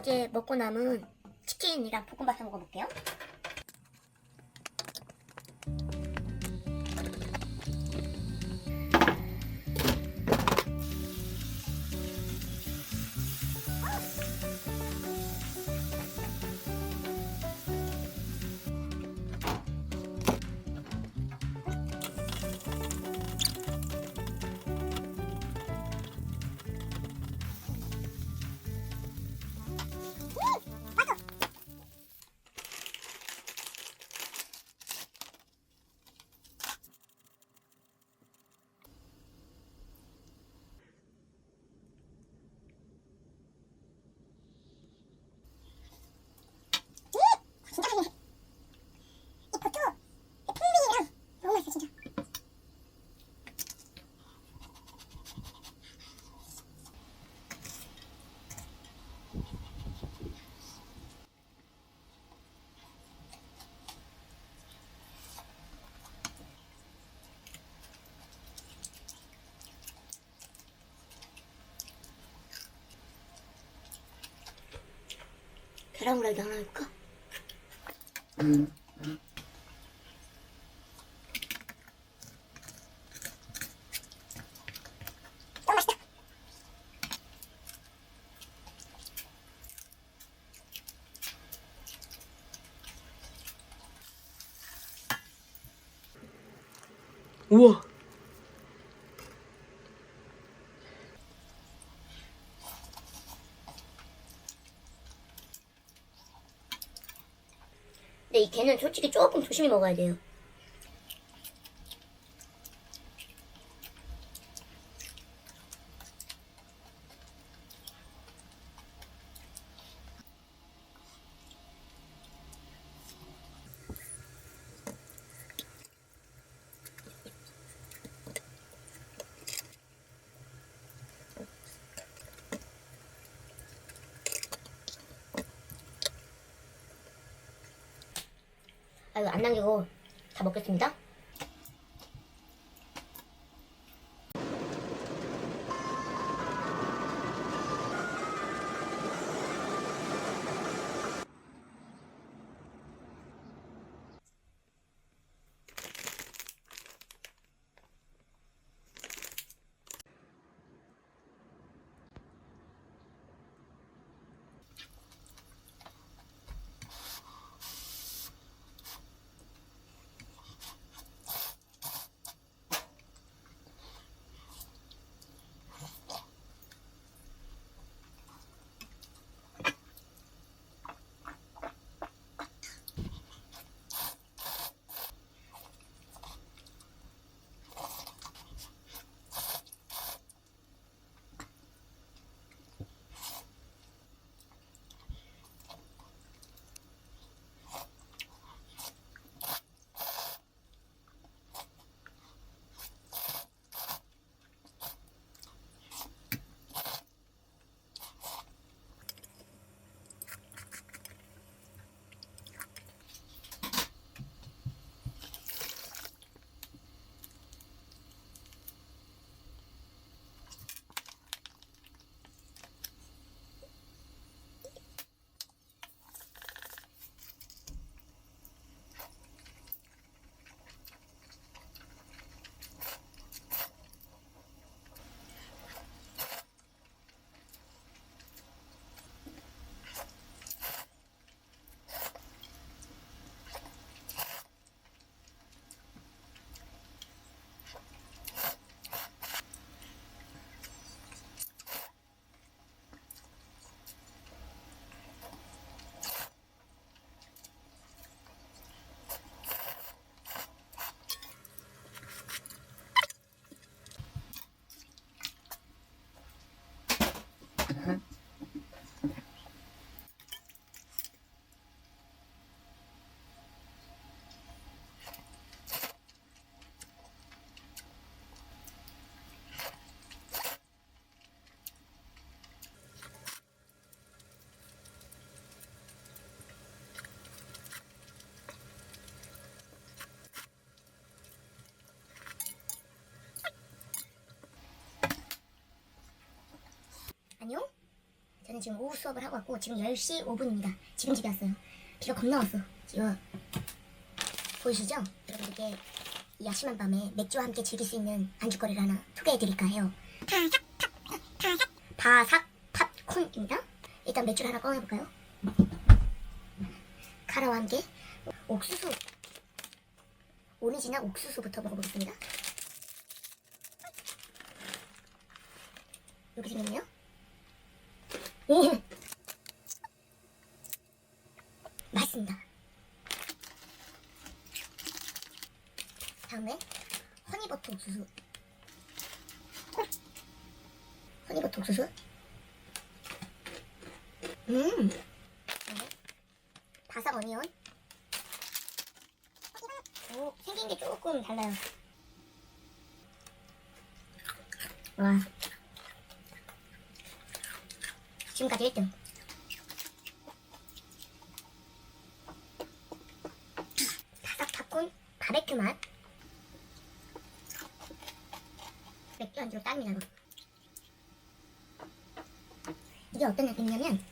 어제 먹고 남은 치킨이랑 볶음밥 해 먹어볼게요. 계란 후라이도 하나 할까? 너무 맛있다. 우와. 개는 솔직히 조금 조심히 먹어야 돼요. 아, 이거 안 남기고 다 먹겠습니다. 저는 지금 오후 수업을 하고 왔고 지금 10시 5분입니다. 지금 집에 왔어요. 비가 겁나 왔어. 이거 보이시죠? 여러분들께 이 야심한 밤에 맥주와 함께 즐길 수 있는 안주거리를 하나 소개해드릴까 해요. 바삭 팝콘입니다. 일단 맥주를 하나 꺼내볼까요? 카라와 함께 옥수수 오리지널 옥수수부터 먹어보겠습니다. 이렇게 생겼네요. 오! 맛있습니다. 다음에 허니버터 옥수수. 허니버터 옥수수. 음. 바삭 어니언. 오, 생긴 게 조금 달라요. 와. 지금까지 1등. 바삭 팝콘 바베큐 맛. 맥주 안주로 딱입니다, 이거. 이게 어떤 느낌이냐면,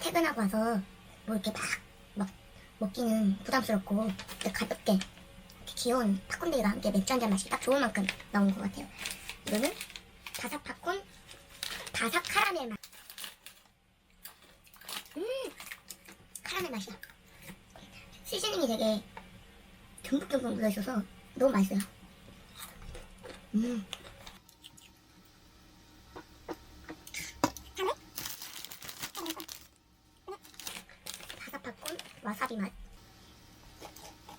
퇴근하고 와서 뭐 이렇게 막, 막 먹기는 부담스럽고 가볍게 귀여운 팝콘들과 함께 맥주 한 잔 마시기 딱 좋을 만큼 나온 것 같아요. 이거는 바삭 팝콘, 바삭 카라멜 맛. 음, 카라멜 맛이야. 시즈닝이 되게 듬뿍듬뿍 묻어있어서 너무 맛있어요. 음. 바삭 와사비 맛.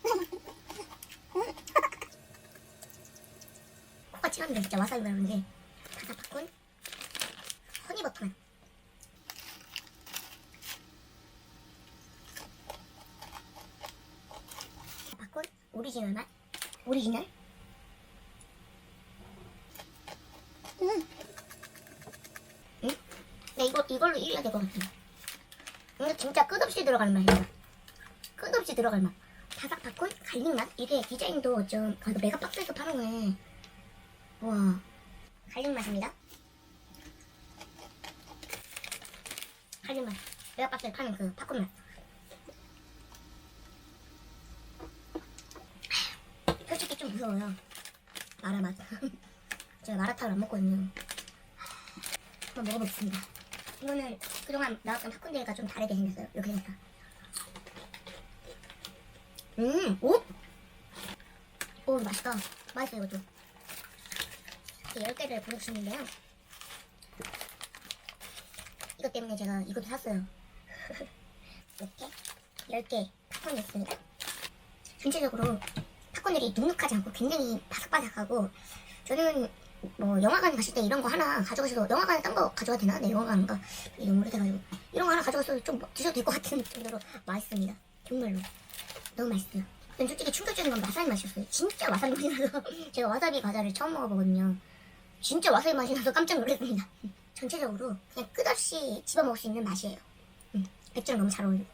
코가 찌는데 진짜 와사비 맛인데 바삭 팝콘, 허니버터 맛. 팝콘 오리지널 맛. 오리지널. 음. 음? 네 이거 이걸로 이겨야 될 것 같아. 이거 진짜 끝없이 들어가는 맛이야. 끝없이 들어갈 맛. 바삭 팝콘 갈릭 맛. 이게 디자인도 좀 아, 이거 메가 박스에서 파는 거네. 와 갈릭 맛입니다. 갈릭 맛. 메가 박스에 파는 그 팝콘 맛. 솔직히 좀 무서워요. 마라 맛. 제가 마라탕을 안 먹거든요. 한번 먹어보겠습니다. 이거는 그동안 나왔던 팝콘들과 좀 다르게 생겼어요. 이렇게 생겼다. 음, 오? 오, 맛있다. 맛있어, 이것도. 10개를 고르시는데요. 이것 때문에 제가 이것도 샀어요. 이렇게 10개 팝콘이 있습니다. 전체적으로 팝콘들이 눅눅하지 않고 굉장히 바삭바삭하고 저는 뭐 영화관 가실 때 이런 거 하나 가져가셔도 영화관에 딴 거 가져가도 되나? 네 영화관인가 너무 오래돼가지고 이런 거 하나 가져가서 좀 드셔도 될 것 같은 정도로 맛있습니다. 정말로. 너무 맛있어요. 전 솔직히 충격적인 건 와사비 맛이었어요. 진짜 와사비 맛이 나서 제가 와사비 과자를 처음 먹어보거든요. 진짜 와사비 맛이 나서 깜짝 놀랐습니다. 전체적으로 그냥 끝없이 집어먹을 수 있는 맛이에요. 음, 맥주랑 너무 잘 어울리고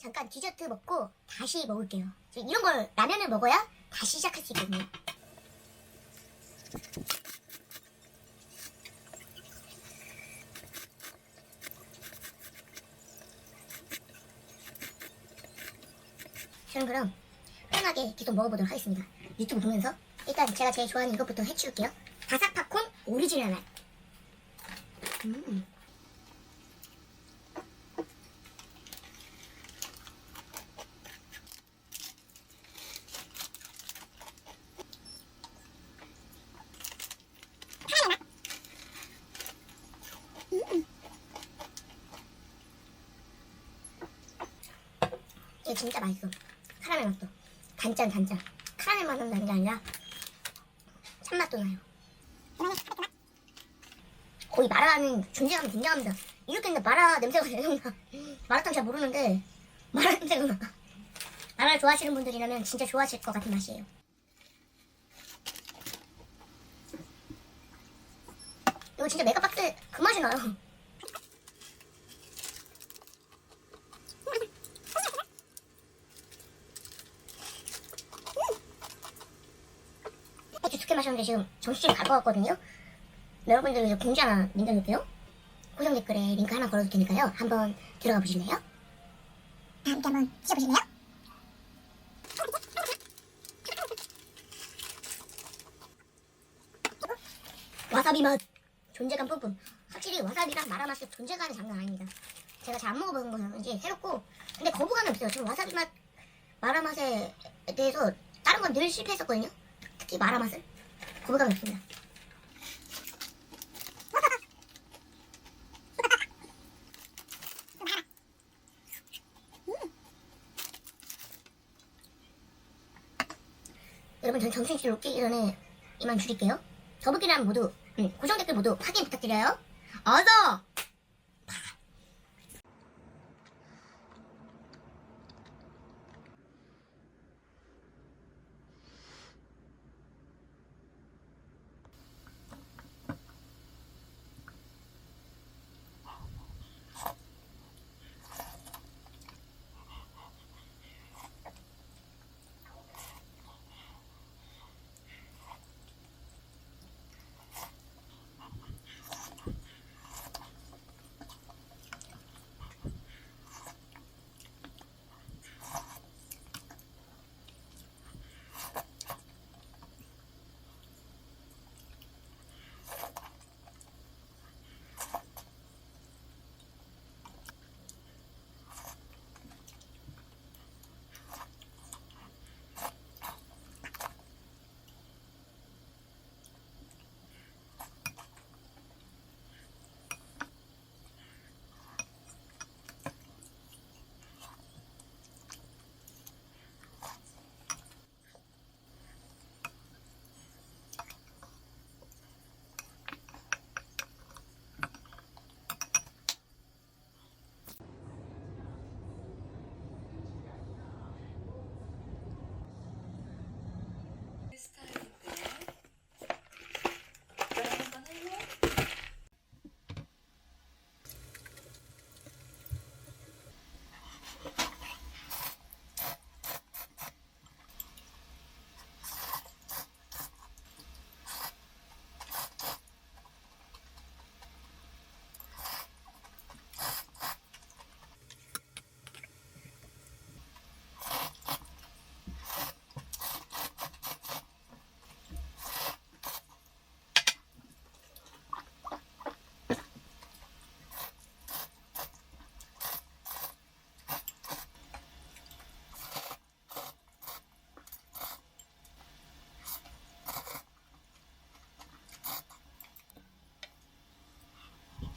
잠깐 디저트 먹고 다시 먹을게요 저 이런 걸 라면을 먹어야 다시 시작할 수 있거든요 저는 그럼 편하게 계속 먹어보도록 하겠습니다. 유튜브 보면서 일단 제가 제일 좋아하는 이것부터 해치울게요. 바삭 팝콘 오리지널 맛. 음. 이게 진짜 맛있어. 카라멜 맛도. 단짠, 단짠. 카라멜 맛은 나는 게 아니라 참맛도 나요. 거의 마라는 존재감이 굉장합니다. 이렇게 했는데 마라 냄새가 계속 나. 마라탕 잘 모르는데 마라 냄새가 나. 마라를 좋아하시는 분들이라면 진짜 좋아하실 것 같은 맛이에요. 이거 진짜 메가박스 그 맛이 나요. 이렇게 마셨는데 지금 정수증이 갈것 같거든요. 여러분들 이제 공지 하나 남겨놓을게요. 고정 댓글에 링크 하나 걸어둘 테니까요. 한번 들어가 보실래요? 다 함께 한번 드셔보실래요? 와사비 맛 존재감 뿜뿜 확실히 와사비랑 마라 맛의 존재감이 장난 아닙니다 제가 잘 안 먹어본 거였는지 새롭고 근데 거부감이 없어요 저 와사비 맛 마라 맛에 대해서 다른 건 늘 실패했었거든요 특히 마라 맛은 거부감이 없습니다. 여러분 전 정신줄 웃기기 전에 이만 줄일게요. 더블기랑 모두 음, 고정 댓글 모두 확인 부탁드려요. 어서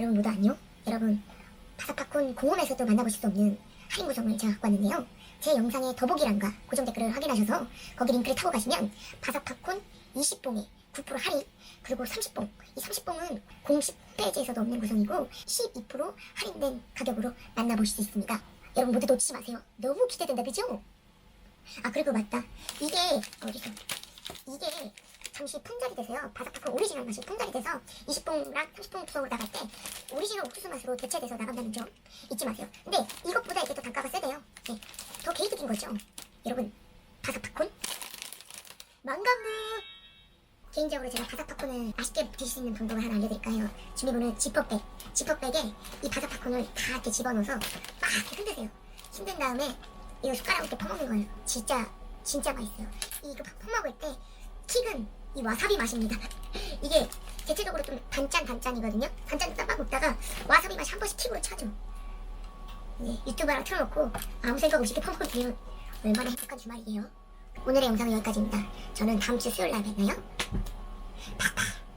여러분 모두 안녕? 여러분 바삭팝콘 공홈에서도 만나보실 수 없는 할인 구성을 제가 갖고 왔는데요. 제 영상의 더보기란과 고정 댓글을 확인하셔서 거기 링크를 타고 가시면 바삭팝콘 20봉에 9% 할인 그리고 30봉 이 30봉은 공식 홈페이지에서도 없는 구성이고 12% 할인된 가격으로 만나보실 수 있습니다. 여러분 모두 놓치지 마세요. 너무 기대된다 그죠? 아 그리고 맞다 이게 어디서 이게 잠시 품절이 돼서요. 바삭바삭 오리지널 맛이 품절이 돼서 20봉랑 30봉 구성으로 나갈 때 오리지널 옥수수 맛으로 대체돼서 나간다는 점 잊지 마세요. 근데 이것보다 이게 또 단가가 세대요. 네, 더 개이득인 거죠. 여러분 바삭팝콘? 망감무! 개인적으로 제가 바삭팝콘을 맛있게 드실 수 있는 방법을 하나 알려드릴까요? 준비물은 지퍼백. 지퍼백에 이 바삭팝콘을 다 이렇게 집어넣어서 막 이렇게 흔드세요. 흔든 다음에 이거 숟가락으로 이렇게 퍼먹는 거예요. 진짜 진짜 맛있어요. 이거 퍼먹을 때 킥은 이 와사비 맛입니다. 이게 대체적으로 좀 단짠 단짠이거든요. 단짠 쌈밥 먹다가 와사비 맛이 한 번씩 킥으로 차죠. 이제 유튜브랑 틀어놓고 아무 생각 없이 이렇게 퍼먹으면 얼마나 행복한 주말이에요. 오늘의 영상은 여기까지입니다. 저는 다음 주 수요일 날 뵙나요? 팍팍.